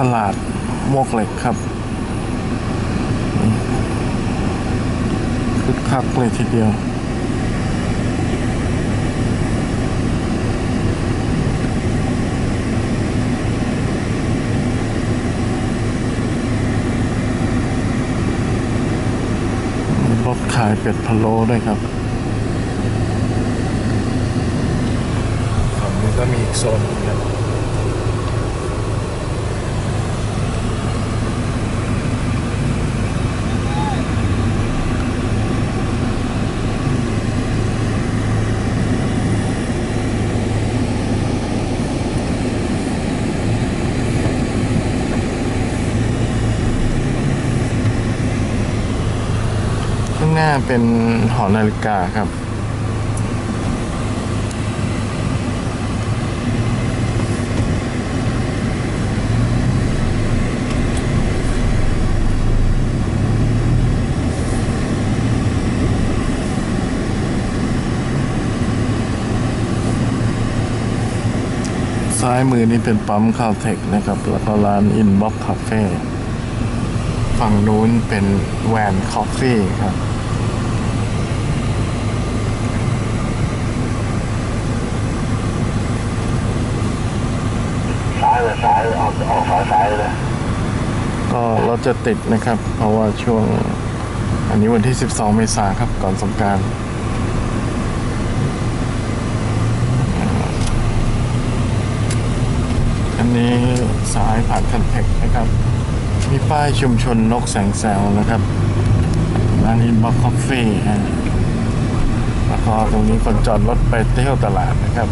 ตลาดมวกเหล็กครับคึกคักเลยทีเดียว รถขายเป็ดพะโล้ด้วยครับฝั่งนี้ก็มีอีกโซนนึงครับ หน้าเป็นหอนาฬิกาครับ ซ้ายมือนี่เป็นปั๊มคาเทคนะครับ แล้วก็ร้านอินบ็อกคาเฟ่ฝั่งนู้นเป็นแวนคอฟฟี่ครับ ซ้าย เลยซ้ายเลยออกออกซ้ายซ้ายเลยก็เราจะติดนะครับ เพราะว่าช่วงอันนี้วันที่ 12 เมษาครับก่อนสงการอันนี้สายผ่านคันเทคนะครับ มีป้ายชุมชนนกแสงแซวนะครับร้านอินบ็อกคอฟฟี่แล้วก็ตรงนี้คนจอดรถไปเที่ยวตลาดนะครับ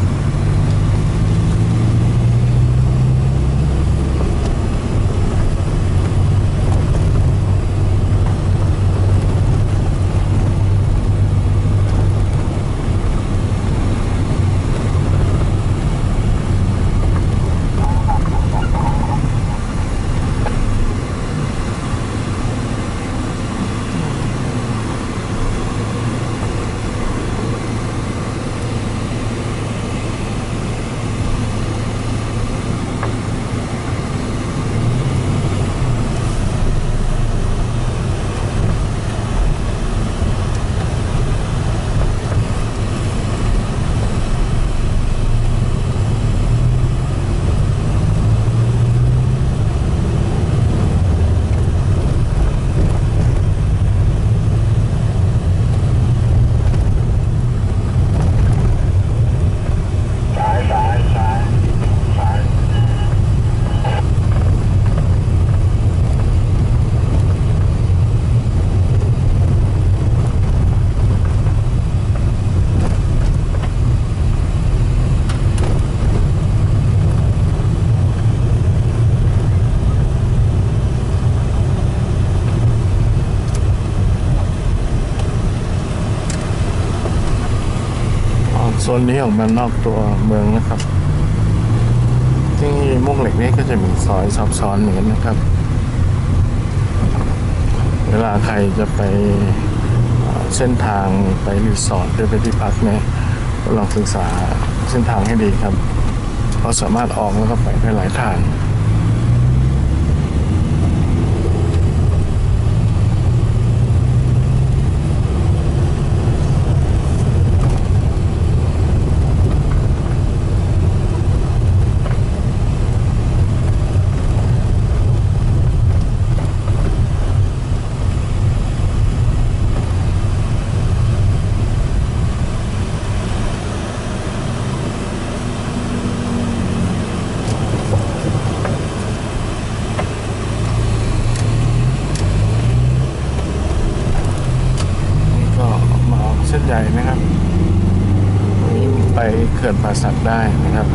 อ๋อโซนนี้ออกมานอกตัวเมืองนะครับที่มุกเหล็กนี้ก็จะมีซอยซับซ้อนเหมือนกันนะครับ เวลาใครจะไปเส้นทางไปรีสอร์ทหรือไปที่พักเนี่ยก็ลองศึกษาเส้นทางให้ดีครับ เพราะสามารถออกแล้วก็ไปได้หลายทาง นี่ก็มาออกเส้นใหญ่นะครับวันนี้ไป เขื่อนป่าสักได้นะครับ